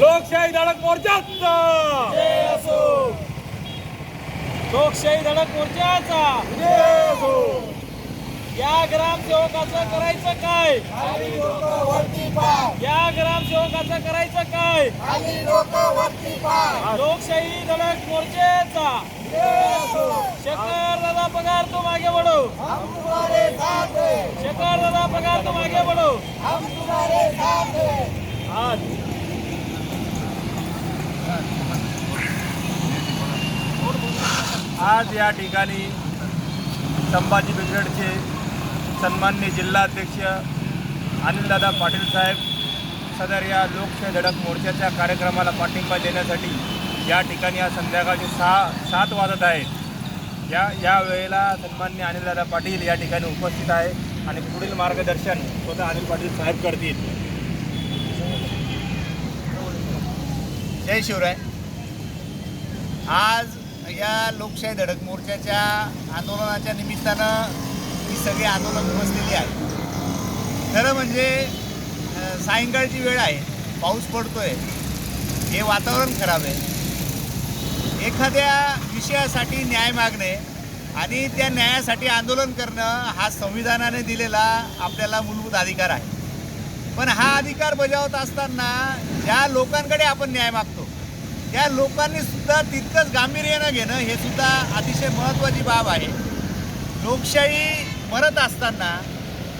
लोकशाही धडक मोर्चाचा! लोकशाही धडक मोर्चाचा! या ग्रामसेवकाचं करायचं काय? या ग्रामसेवकाचं करायचं काय? लोकशाही धडक मोर्चाचा! शेखर दादा पगार तो मागे बढो शेखर दादा पगार तो मागे बढो आज आज या ठिकाणी संभाजी ब्रिगेडचे सन्मान्य जिल्हाध्यक्ष अनिलदादा पाटील साहेब सदर या लोकशाही धडक मोर्चाच्या कार्यक्रमाला पाठिंबा देण्यासाठी या ठिकाणी आज संध्याकाळचे सहा सात वाजत आहेत. या या वेळेला सन्मान्य अनिलदादा पाटील या ठिकाणी उपस्थित आहे आणि पुढील मार्गदर्शन स्वतः अनिल पाटील साहेब करतील. जय शिवराय. आज या लोकशाही धडक मोर्चाच्या आंदोलनाच्या निमित्तानं ही सगळी आंदोलन बसलेली आहे. खरं म्हणजे सायंकाळची वेळ आहे. पाऊस पडतोय. हे वातावरण खराब आहे. एखाद्या विषयासाठी न्याय मागणे आणि त्या न्यायासाठी आंदोलन करणं हा संविधानाने दिलेला आपल्याला मूलभूत अधिकार आहे. पण हा अधिकार बजावत असताना ज्या लोकांकडे आपण न्याय मागतो त्या लोकांनी सुद्धा तितकंच गांभीर्यानं घेणं हे सुद्धा अतिशय महत्त्वाची बाब आहे. लोकशाही मरत असताना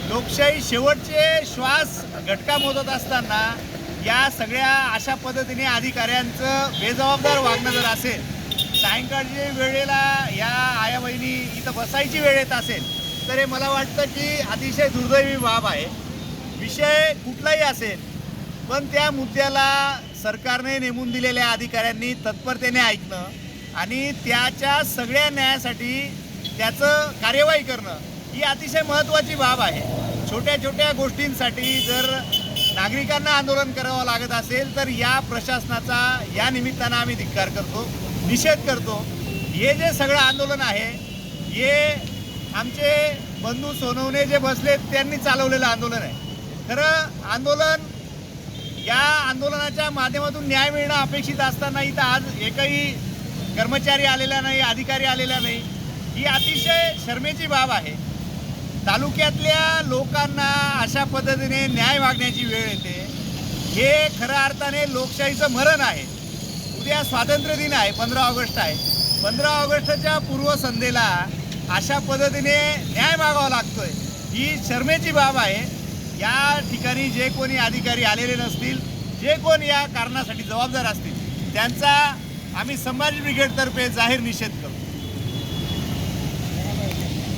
लोकशाही शेवटचे श्वास घटका मोजत असताना या सगळ्या अशा पद्धतीने अधिकाऱ्यांचं बेजबाबदार वागणं जर असेल सायंकाळच्या वेळेला या आया बहिणी इथं बसायची वेळ येत असेल तर हे मला वाटतं की अतिशय दुर्दैवी बाब आहे. विषय कुठलाही असेल पण त्या मुद्द्याला सरकारने नेमून दिलेल्या अधिकाऱ्यांनी तत्परतेने ऐकणं आणि त्याच्या सगळ्या न्यायासाठी त्याचं कार्यवाही करणं ही अतिशय महत्त्वाची बाब आहे. छोट्या छोट्या गोष्टींसाठी जर नागरिकांना आंदोलन करावं लागत असेल तर या प्रशासनाचा या निमित्तानं आम्ही धिक्कार करतो निषेध करतो. हे जे सगळं आंदोलन आहे हे आमचे बंधू सोनवणे जे बसलेत त्यांनी चालवलेलं आंदोलन आहे. खरं आंदोलन या आंदोलनाच्या माध्यमातून न्याय मिळणं अपेक्षित असताना इथं आज एकही कर्मचारी आलेला नाही अधिकारी आलेला नाही. ही अतिशय शर्मेची बाब आहे. तालुक्यातल्या लोकांना अशा पद्धतीने न्याय मागण्याची वेळ येते. हे खऱ्या अर्थाने लोकशाहीचं मरण आहे. उद्या स्वातंत्र्य दिन आहे पंधरा ऑगस्ट आहे. पंधरा ऑगस्टच्या पूर्वसंध्येला अशा पद्धतीने न्याय मागावा लागतोय. ही शर्मेची बाब आहे. ठिकाणी जे कोणी अधिकारी आलेले नसतील जे कोण या कारणासाठी जबाबदार असतील त्यांचा आम्ही संभाजी ब्रिगेडतर्फे जाहीर निषेध करू